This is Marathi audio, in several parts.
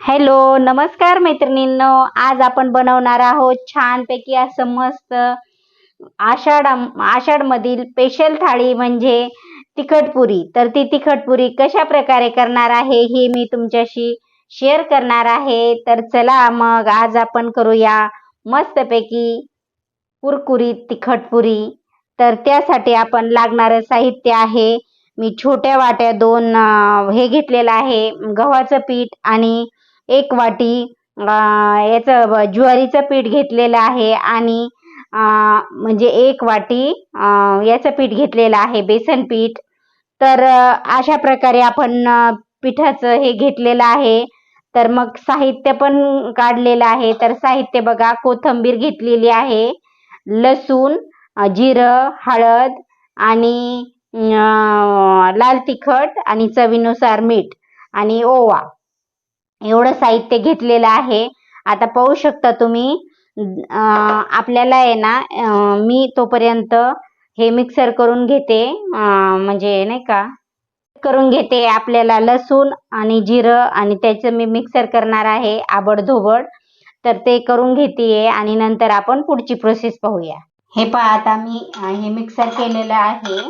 हॅलो नमस्कार मैत्रिणींनो. आज आपण बनवणार आहोत छानपैकी असं मस्त आषाढ आषाढमधील स्पेशल थाळी म्हणजे तिखटपुरी तर ती तिखटपुरी कशा प्रकारे करणार आहे हे मी तुमच्याशी शेअर करणार आहे. तर चला मग आज आपण करूया मस्तपैकी कुरकुरीत तिखटपुरी तर त्यासाठी आपण लागणारं साहित्य आहे. मी छोट्या वाट्या दोन हे घेतलेलं आहे. गव्हाचं पीठ आणि एक वाटी याचं ज्वारीचं पीठ घेतलेलं आहे आणि म्हणजे एक वाटी याचं पीठ घेतलेलं आहे बेसन पीठ. तर अशा प्रकारे आपण पिठाचं हे घेतलेलं आहे. तर मग साहित्य पण काढलेलं आहे. तर साहित्य बघा कोथिंबीर घेतलेली आहे लसूण जिरं हळद आणि लाल तिखट आणि चवीनुसार मीठ आणि ओवा. एवढं साहित्य घेतलेलं आहे. आता पाहू शकता तुम्ही आपल्याला आहे ना मी तोपर्यंत हे मिक्सर करून घेते म्हणजे नाही का करून घेते आपल्याला लसूण आणि जिरं आणि त्याचं मी मिक्सर करणार आहे आबडधोबड. तर ते करून घेते आणि नंतर आपण पुढची प्रोसेस पाहूया. हे पहा आता मी हे मिक्सर केलेलं आहे.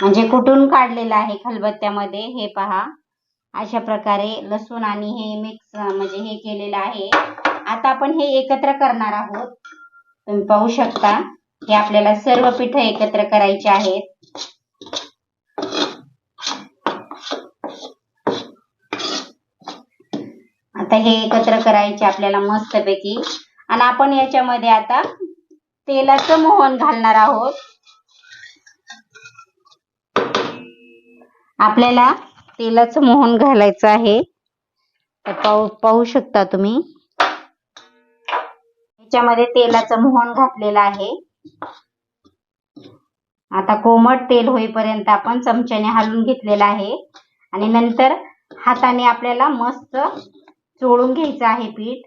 म्हणजे कुठून काढलेलं आहे खलबत्त्यामध्ये हे पहा. अशा प्रकारे लसूण आणि हे मिक्स म्हणजे हे केलेलं आहे. आता आपण हे एकत्र करणार आहोत. तुम्ही पाहू शकता हे आपल्याला सर्व पिठ एकत्र करायचे आहेत. आता हे एकत्र करायचे आपल्याला मस्तपैकी. आणि आपण याच्यामध्ये आता तेलाचं मोहन घालणार आहोत. आपल्याला तेलाचं मोहन घालायचं आहे. तर पाहू पाहू शकता तुम्ही. याच्यामध्ये तेलाचं मोहन घातलेलं आहे. आता कोमट तेल होईपर्यंत आपण चमच्याने हलवून घेतलेलं आहे. आणि नंतर हाताने आपल्याला मस्त चोळून घ्यायचं आहे पीठ.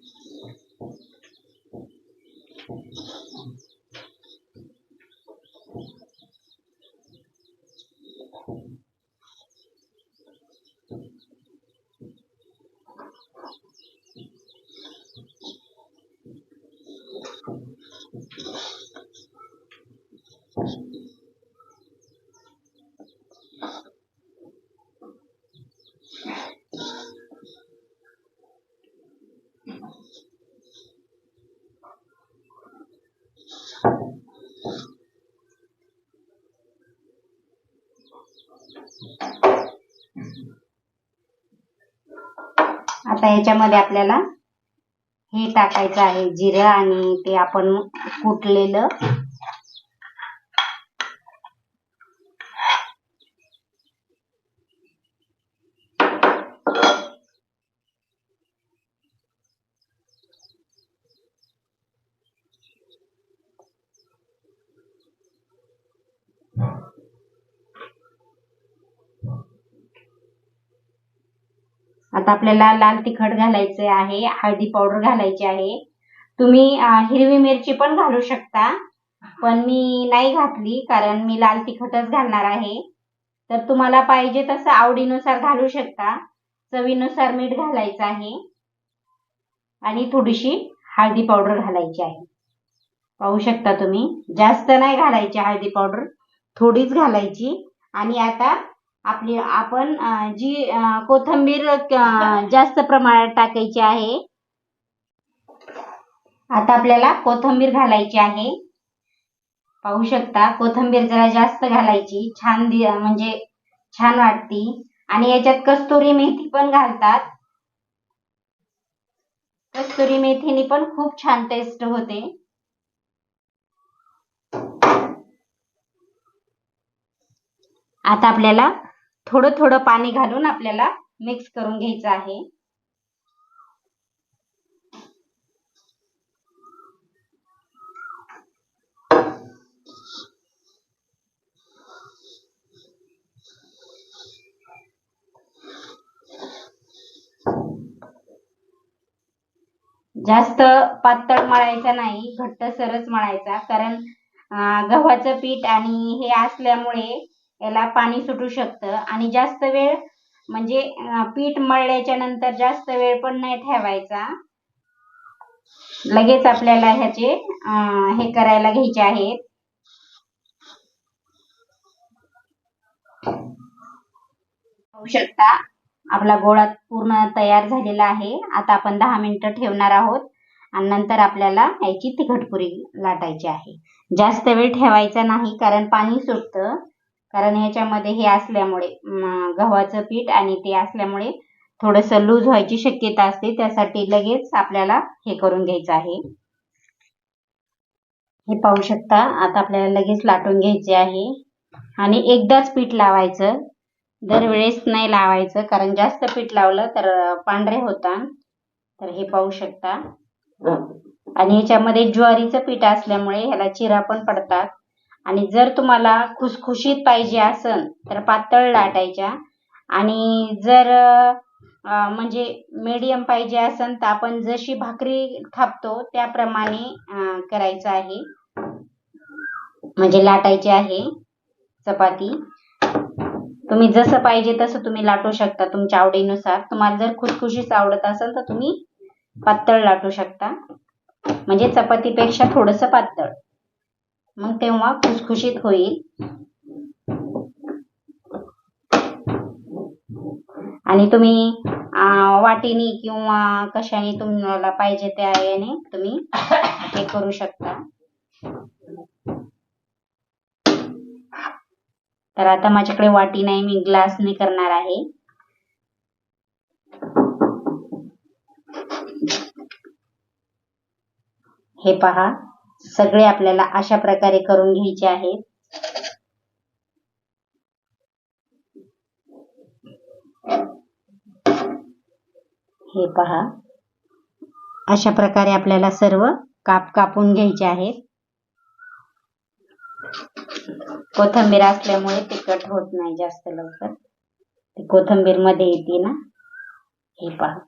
आता याच्यामध्ये आपल्याला हे टाकायचं आहे जिरं आणि ते आपण कुटलेलं आता आपल्याला लाल तिखट घालायचे आहे हळदी पावडर घालायची आहे. तुम्ही हिरवी मिरची पण घालू शकता पण मी नाही घातली कारण मी लाल तिखटच घालणार आहे. तर तुम्हाला पाहिजे तसं आवडीनुसार घालू शकता. चवीनुसार मीठ घालायचं आहे. आणि थोडीशी हळदी पावडर घालायची आहे. पाहू शकता तुम्ही जास्त नाही घालायची हळदी पावडर थोडीच घालायची. आणि आता आपली आपण जी कोथंबीर कोथिंबीर जास्त प्रमाणात टाकायची आहे. आता आपल्याला कोथिंबीर घालायची आहे. पाहू शकता कोथिंबीर जरा जास्त घालायची. छान म्हणजे छान वाटती. आणि याच्यात कस्तुरी मेथी पण घालतात. कस्तुरी मेथीने पण खूप छान टेस्ट होते. आता आपल्याला थोडं थोडं पाणी घालून आपल्याला मिक्स करून घ्यायचं आहे. जास्त पातळ मळायचा नाही घट्ट सरच मळायचा कारण गव्हाचं पीठ आणि हे असल्यामुळे याला पाणी सुटू शकतं. आणि जास्त वेळ म्हणजे पीठ मळल्याच्या नंतर जास्त वेळ पण नाही ठेवायचा. लगेच आपल्याला ह्याचे हे करायला घ्यायचे आहेत. शकता. आपला गोळा पूर्ण तयार झालेला आहे. आता आपण दहा मिनिटं ठेवणार आहोत. आणि नंतर आपल्याला याची तिखटपुरी लाटायची आहे. जास्त वेळ ठेवायचा नाही कारण पाणी सुटतं. कारण ह्याच्यामध्ये हे असल्यामुळे गव्हाचं पीठ आणि ते असल्यामुळे थोडंसं लूज व्हायची शक्यता असते. त्यासाठी लगेच आपल्याला हे करून घ्यायचं आहे. हे पाहू शकता आता आपल्याला लगेच लाटून घ्यायचे आहे. आणि एकदाच पीठ लावायचं. दरवेळेस नाही लावायचं कारण जास्त पीठ लावलं तर पांढरे होतात. तर हे पाहू शकता. आणि ह्याच्यामध्ये ज्वारीचं पीठ असल्यामुळे ह्याला चिरा पण पडतात. आणि जर तुम्हाला खुसखुशीत पाहिजे असन तर पातळ लाटायच्या. आणि जर म्हणजे मीडियम पाहिजे असन तर आपण जशी भाकरी थापतो त्याप्रमाणे करायचं आहे. म्हणजे लाटायची आहे चपाती. तुम्ही जसं पाहिजे तसं तुम्ही लाटू शकता तुमच्या आवडीनुसार. तुम्हाला जर खुसखुशीत आवडत असेल तर तुम्ही पातळ लाटू शकता. म्हणजे चपातीपेक्षा थोडस पातळ. मग तेव्हा खुसखुशीत होईल. आणि तुम्ही वाटीने वाटीनी किंवा कशाने तुम्हाला पाहिजे त्या याने तुम्ही हे करू शकता. तर आता माझ्याकडे वाटी नाही मी ग्लासने करणार आहे. हे पहा. सगळे आपल्याला अशा प्रकारे करून घ्यायचे आहेत. हे पहा. अशा प्रकारे आपल्याला सर्व काप कापून घ्यायचे आहेत. कोथंबीर असल्यामुळे तिखट होत नाही जास्त लवकर. कोथंबीरमध्ये येते ना. हे पहा.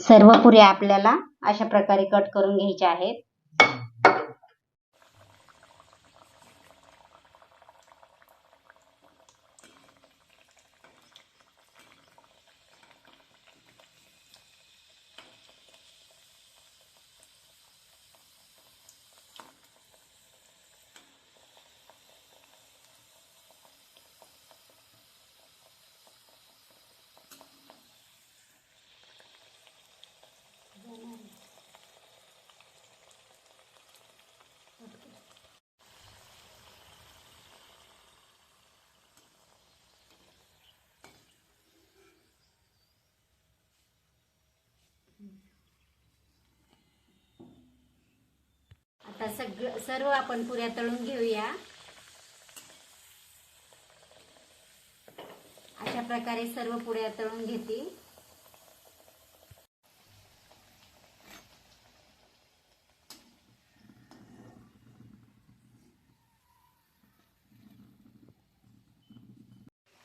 सर्व पुऱ्या आपल्याला अशा प्रकारे कट करून घ्यायच्या आहेत आता सगळं सर्व आपण पुऱ्या तळून घेऊया. अशा प्रकारे सर्व पुऱ्या तळून घेते.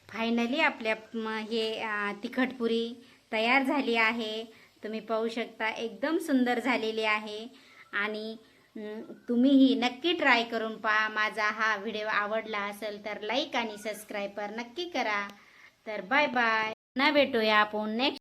फायनली आपल्या हे तिखटपुरी तयार झाली आहे. तुम्ही पाहू शकता एकदम सुंदर झालेली आहे. आणि तुम्हीही नक्की ट्राय करून पहा. माझा हा व्हिडिओ आवडला असेल तर लाईक आणि सबस्क्राईब नक्की करा. तर बाय बाय पुन्हा भेटूया आपण नेक्स्ट